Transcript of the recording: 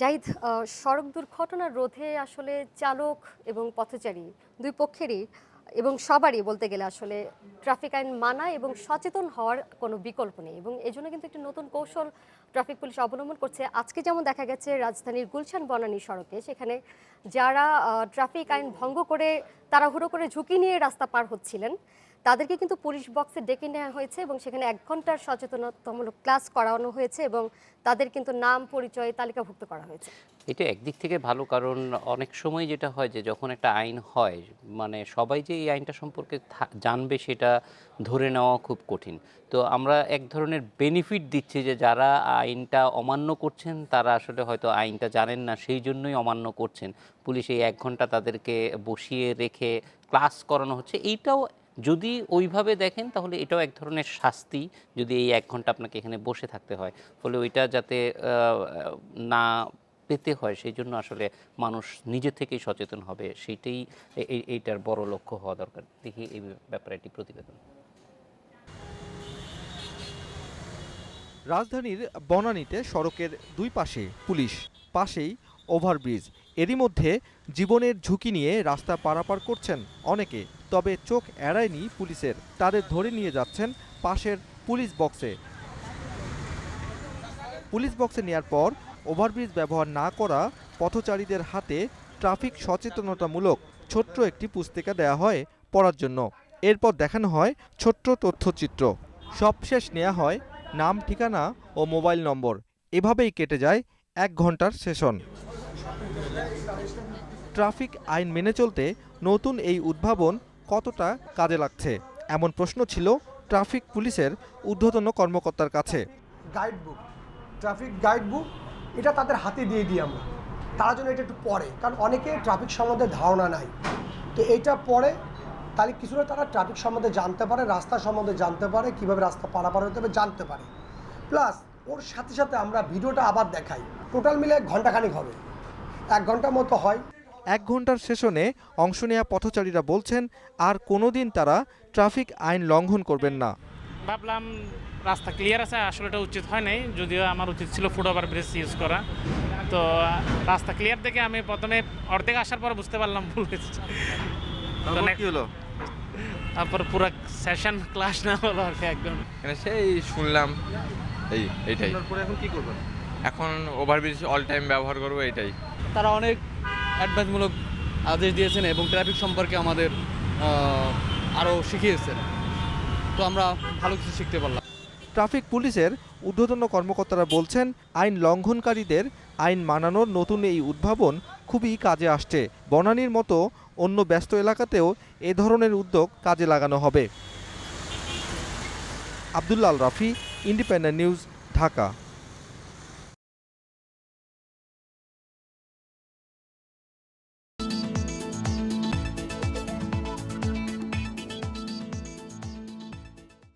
জাহিদ সড়ক দুর্ঘটনা রোধে আসলে চালক এবং পথচারী দুই পক্ষেরই এবং সবারই বলতে গেলে আসলে ট্রাফিক আইন মানা এবং সচেতন হওয়ার কোনো বিকল্প নেই এবং এজন্য কিন্তু একটি নতুন কৌশল ট্রাফিক পুলিশ অবলম্বন করছে। আজকে যেমন দেখা গেছে, রাজধানীর গুলশান বনানী সড়কে, সেখানে যারা ট্রাফিক আইন ভঙ্গ করে, তাড়াহুড়ো করে ঝুঁকি নিয়ে রাস্তা পার হচ্ছিলেন তাদেরকে কিন্তু পুলিশ বক্সে ডেকে নেওয়া হয়েছে এবং সেখানে এক ঘণ্টার সচেতনতামূলক ক্লাস করানো হয়েছে এবং তাদের কিন্তু নাম, পরিচয় তালিকাভুক্ত করা হয়েছে। এটা একদিক থেকে ভালো কারণ অনেক সময় যেটা হয় যে যখন একটা আইন হয় মানে সবাই যে এই আইনটা সম্পর্কে জানবে সেটা ধরে নেওয়া খুব কঠিন। তো আমরা এক ধরনের বেনিফিট দিচ্ছি যে যারা আইনটা অমান্য করছেন, তারা আসলে হয়তো আইনটা জানেন না, সেই জন্যই অমান্য করছেন। পুলিশ এই এক ঘণ্টা তাদেরকে বসিয়ে রেখে ক্লাস করানো হচ্ছে। এইটাও যদি ওইভাবে দেখেন, তাহলে এটাও এক ধরনের শাস্তি যদি এই এক ঘণ্টা আপনাকে এখানে বসে থাকতে হয়। ফলে ওইটা যাতে না পেতে হয় সেই জন্য আসলে মানুষ নিজে থেকেই সচেতন হবে। সেইটাই এই- এইটার বড় লক্ষ্য হওয়া দরকার। দেখি এই ব্যাপারে একটি প্রতিবেদন। রাজধানীর বনানীতে সড়কের দুই পাশে পুলিশ, পাশেই ওভারব্রিজ। এরই মধ্যে জীবনের ঝুঁকি নিয়ে রাস্তা পারাপার করছেন অনেকে। তবে চোখ এড়ায়নি পুলিশের। তাদের ধরে নিয়ে যাচ্ছেন পাশের পুলিশ বক্সে। পুলিশ বক্সে নেয়ার পর ওভারব্রিজ ব্যবহার না করা পথচারীদের হাতে ট্রাফিক সচেতনতামূলক ছোট্ট একটি পুস্তিকা দেওয়া হয় পড়ার জন্য। এরপর দেখানো হয় ছোট্ট তথ্যচিত্র। সবশেষ নেওয়া হয় নাম, ঠিকানা ও মোবাইল নম্বর। এভাবেই কেটে যায় এক ঘণ্টার সেশন। ট্রাফিক আইন মেনে চলতে নতুন এই উদ্ভাবন কতটা কাজে লাগছে? এমন প্রশ্ন ছিল ট্রাফিক পুলিশের ঊর্ধ্বতন কর্মকর্তার কাছে। Guide book traffic guide book এটা তাদের হাতে দিয়ে দিই আমরা। তারা যেন এটা একটু পড়ে, কারণ অনেকে ট্রাফিক সম্বন্ধে ধারণা নাই। তো এইটা পড়ে, তাহলে কিছুটা তারা ট্রাফিক সম্বন্ধে জানতে পারে, রাস্তা সম্বন্ধে জানতে পারে, কীভাবে রাস্তা পারাপার হতে হবে জানতে পারে। প্লাস ওর সাথে সাথে আমরা ভিডিওটা আবার দেখাই। টোটাল মিলে ঘন্টাখানিক হবে। এক ঘণ্টার মতো হয়। এক ঘণ্টার সেশনে অংশ নেওয়া পথচারীরা বলছেন আর কোনোদিন তারা ট্রাফিক আইন লঙ্ঘন করবেন না। ভাবলাম রাস্তা ক্লিয়ার আছে আসলে এটা উচিত হয় নাই যদিও আমার উচিত ছিল ফুট ওভার ব্রিজ ইউজ করা। তো রাস্তা ক্লিয়ার দেখে আমি প্রথমে অর্ধেক আসার পর বুঝতে পারলাম ভুল হয়েছে। হলো? তারপর পুরো সেশন ক্লাস না হলো আর কি একদম। এখানে সেই শুনলাম এই এইটাই। পরে এখন কি করবেন? এখন ওভারব্রিজ অল টাইম ব্যবহার করব এটাই তারা অনেক অ্যাডভাইসমূলক আদেশ দিয়েছেন এবং ট্রাফিক সম্পর্কে আমাদের আরও শিখিয়েছেন। তো আমরা ভালো কিছু শিখতে পারলাম। ট্রাফিক পুলিশের ঊর্ধ্বতন কর্মকর্তারা বলছেন, আইন লঙ্ঘনকারীদের আইন মানানোর নতুন এই উদ্ভাবন খুবই কাজে আসছে। বনানীর মতো অন্য ব্যস্ত এলাকাতেও এ ধরনের উদ্যোগ কাজে লাগানো হবে। Abdullah Rafi, independent news, Dhaka.